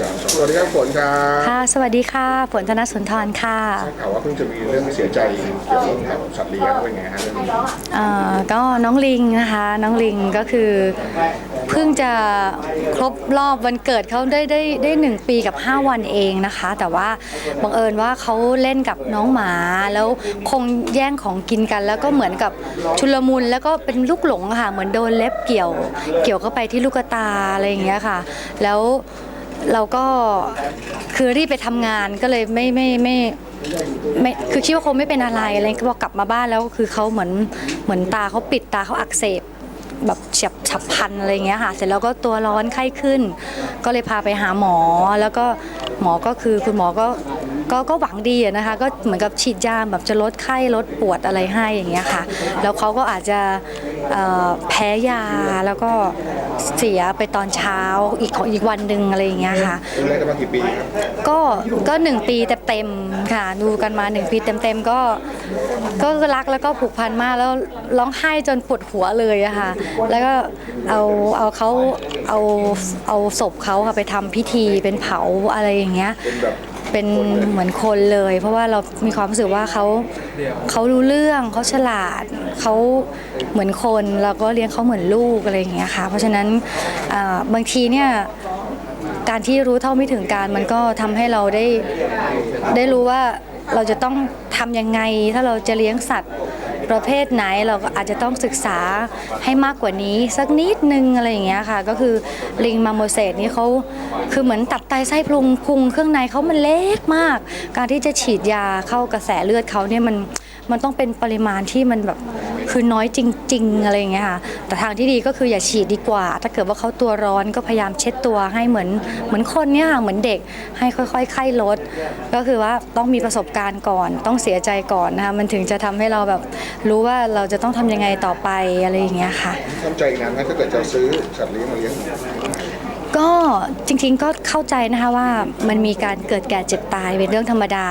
สามสองสวัสดีครับฝนครับค่ะ สวัสดีค่ะฝนธนสุนทรค่ะทราบข่าวว่าเพิ่งจะมีเรื่องเสียใจเกี่ยวกับสัตว์เลี้ยงเป็นไงฮะเรื่องนี้เอ่อก็น้องลิงนะคะ น้องลิงก็คือเพิ่งจะครบรอบวันเกิดเขาได้ได้ได้หนึ่งปีกับ 5 วันเองนะคะ แต่ว่าบังเอิญว่าเขาเล่นกับน้องหมาแล้วคงแย่งของกินกัน แล้วก็เหมือนกับชุลมุนแล้วก็เป็นลูกหลงอะค่ะเหมือนโดนเล็บเกี่ยว เกี่ยวเข้าไปที่ลูกตาอะไรอย่างเงี้ยค่ะ แล้ว เราก็คือรีบไปทำงานก็เลยไม่ไม่ไม่ไม่คือคิดว่าคงไม่เป็นอะไรอะไรก็พอกลับมาบ้านแล้วคือเขาเหมือนเหมือนตาเขาปิดตาเขาอักเสบแบบเฉียบฉับพันอะไรเงี้ยค่ะ เสร็จแล้วก็ตัวร้อนไข้ขึ้น ก็เลยพาไปหาหมอ แล้วก็หมอก็คือคุณหมอก็ก็ก็หวังดีนะคะ ก็เหมือนกับฉีดยาแบบจะลดไข้ลดปวดอะไรให้อย่างเงี้ยค่ะ แล้วเขาก็อาจจะ แพ้ยาแล้วก็เสียไปตอนเช้าอีกของอีกวันหนึ่งอะไรอย่างเงี้ยค่ะดูแลกันมากี่ปีครับก็ก็หนึ่งปีเต็มๆค่ะ ดูกันมาหนึ่งปีเต็มๆก็ก็รักแล้วก็ผูกพันมากแล้วร้องไห้จนปวดหัวเลยอะค่ะ แล้วก็เอาเอาเขาเอาเอาศพเขาค่ะไปทำพิธีเป็นเผาอะไรอย่างเงี้ยเป็นแบบ เป็นเหมือนคนเลย เพราะว่าเรามีความรู้สึกว่าเขาเขารู้เรื่องเขาฉลาดเขาเหมือนคนเราก็เลี้ยงเขาเหมือนลูกอะไรอย่างเงี้ยค่ะ เพราะฉะนั้นบางทีเนี่ยการที่รู้เท่าไม่ถึงการมันก็ทำให้เราได้ได้รู้ว่าเราจะต้องทำยังไงถ้าเราจะเลี้ยงสัตว์ ประเภทไหนเราก็อาจจะต้องศึกษาให้มากกว่านี้สักนิดนึงอะไรอย่างเงี้ยค่ะ ก็คือลิงมาโมเสสนี่เขาคือเหมือนตับไตไส้พุงพุงเครื่องในเขามันเล็กมาก การที่จะฉีดยาเข้ากระแสเลือดเขาเนี่ยมันมันต้องเป็นปริมาณที่มันแบบ คือน้อยจริง ๆ อะไรอย่างเงี้ยค่ะ แต่ทางที่ดีก็คืออย่าฉีดดีกว่า ถ้าเกิดว่าเขาตัวร้อนก็พยายามเช็ดตัวให้เหมือนเหมือนคนเนี่ยค่ะเหมือนเด็กให้ค่อยๆไข้ลด ก็คือว่าต้องมีประสบการณ์ก่อน ต้องเสียใจก่อนนะคะมันถึงจะทำให้เราแบบรู้ว่าเราจะต้องทำยังไงต่อไปอะไรอย่างเงี้ยค่ะทำใจอีกนานไหมถ้าเกิดจะซื้อสัตว์เลี้ยงมาเลี้ยง ก็จริงๆก็เข้าใจนะคะว่ามันมีการเกิดแก่เจ็บตายเป็นเรื่องธรรมดา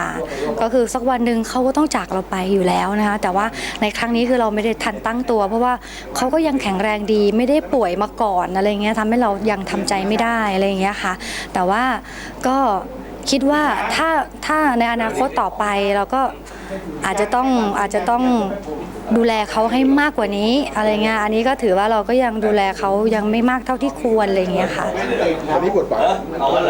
ก็คือสักวันหนึ่งเขาก็ต้องจากเราไปอยู่แล้วนะคะแต่ว่าในครั้งนี้คือเราไม่ได้ทันตั้งตัว เพราะว่าเขาก็ยังแข็งแรงดีไม่ได้ป่วยมาก่อนอะไรเงี้ยทำให้เรายังทำใจไม่ได้อะไรเงี้ยค่ะ แต่ว่าก็คิดว่าถ้าถ้าในอนาคตต่อไปเราก็อาจจะต้องอาจจะต้องดูแลเขาให้มากกว่านี้อะไรเงี้ยอันนี้ก็ถือว่าเราก็ยังดูแลเขายังไม่มากเท่าที่ควรอะไรเงี้ยค่ะตอนนี้บทบาท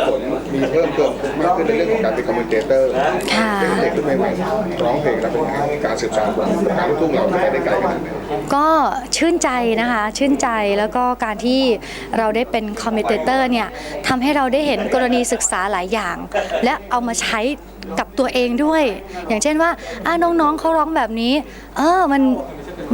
ฝนมีเพิ่มเติมมากขึ้นในเรื่องของการเป็นคอมเมนเตเตอร์ค่ะเป็นเด็กรุ่นใหม่ๆร้องเพลงแล้วเป็นไงการสืบสานวงการลูกทุ่งเราจะไปได้ไกลขนาดไหนก็ชื่นใจนะคะชื่นใจแล้วก็การที่เราได้เป็นคอมเมนเตอร์เนี่ยทำให้เราได้เห็นกรณีศึกษาหลายอย่าง และเอามาใช้กับตัวเองด้วย อย่างเช่นว่าอะน้องๆเขาร้องแบบนี้ เออมัน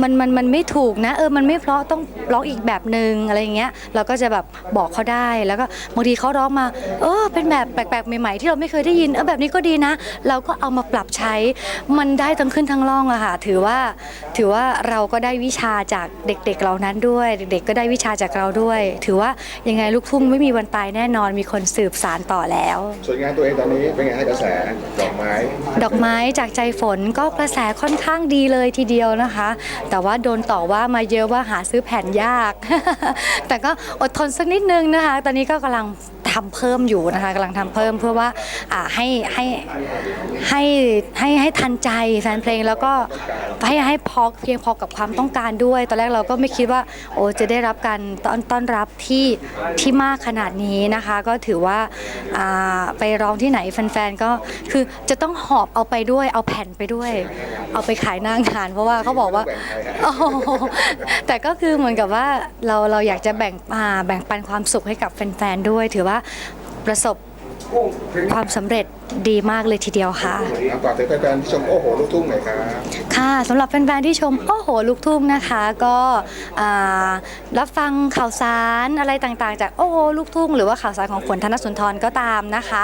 มันมันมันไม่ถูกนะ เออมันไม่เพราะต้องร้องอีกแบบหนึ่งอะไรอย่างเงี้ยเราก็จะแบบบอกเขาได้แล้วก็บางทีเขาร้องมา เออเป็นแบบแปลกๆใหม่ๆที่เราไม่เคยได้ยินเออแบบนี้ก็ดีนะ เราก็เอามาปรับใช้มันได้ทั้งขึ้นทั้งล่องอะค่ะถือว่าถือว่าเราก็ได้วิชาจากเด็กๆเหล่านั้นด้วย เด็กๆก็ได้วิชาจากเราด้วย ถือว่ายังไงลูกทุ่งไม่มีวันตายแน่นอนมีคนสืบสารต่อแล้ว ส่วนงานตัวเองตอนนี้เป็นไงให้กระแสดอกไม้ ดอกไม้จากใจฝนก็กระแสค่อนข้างดีเลยทีเดียวนะคะแต่ว่าโดนต่อว่ามาเยอะว่าหาซื้อแผ่นยาก แต่ก็อดทนสักนิดนึงนะคะ ตอนนี้ก็กำลังทำเพิ่มอยู่นะคะกำลังทำเพิ่มเพื่อว่าให้ให้ ให้ให้ให้ทันใจแฟนเพลงแล้วก็ให้ให้พอเพียงพอกับความต้องการด้วย ตอนแรกเราก็ไม่คิดว่าโอ้จะได้รับการต้อนต้อนรับที่ที่มากขนาดนี้นะคะ ก็ถือว่าอ่าไปร้องที่ไหนแฟนๆก็คือจะต้องหอบเอาไปด้วยเอาแผ่นไปด้วย เอาไปขายหน้างาน เพราะว่าเขาบอกว่าโอ้โหแต่ก็คือเหมือนกับว่าเราเราอยากจะแบ่งอ่าแบ่งปันความสุขให้กับแฟนๆด้วย ถือว่าประสบ ความสำเร็จดีมากเลยทีเดียวค่ะ ฝากถึงแฟนๆที่ชมโอ้โหลูกทุ่งหน่อยครับ ค่ะสำหรับแฟนๆที่ชมโอ้โหลูกทุ่งนะคะ ก็อ่ารับฟังข่าวสารอะไรต่างๆ จากโอ้โหลูกทุ่ง หรือว่าข่าวสารของฝนธนสุนทรก็ตามนะคะ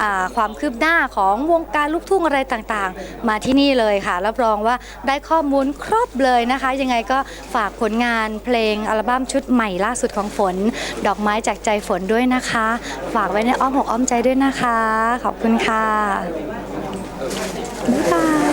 อ่าความคืบหน้าของวงการลูกทุ่งอะไรต่างๆ มาที่นี่เลยค่ะ รับรองว่าได้ข้อมูลครบเลยนะคะ ยังไงก็ฝากผลงานเพลงอัลบั้มชุดใหม่ล่าสุดของฝน ดอกไม้จากใจฝนด้วยนะคะ ฝากไว้ในอ้อมอกอ้อมใจด้วยนะคะ ขอบคุณค่ะบ๊ายบาย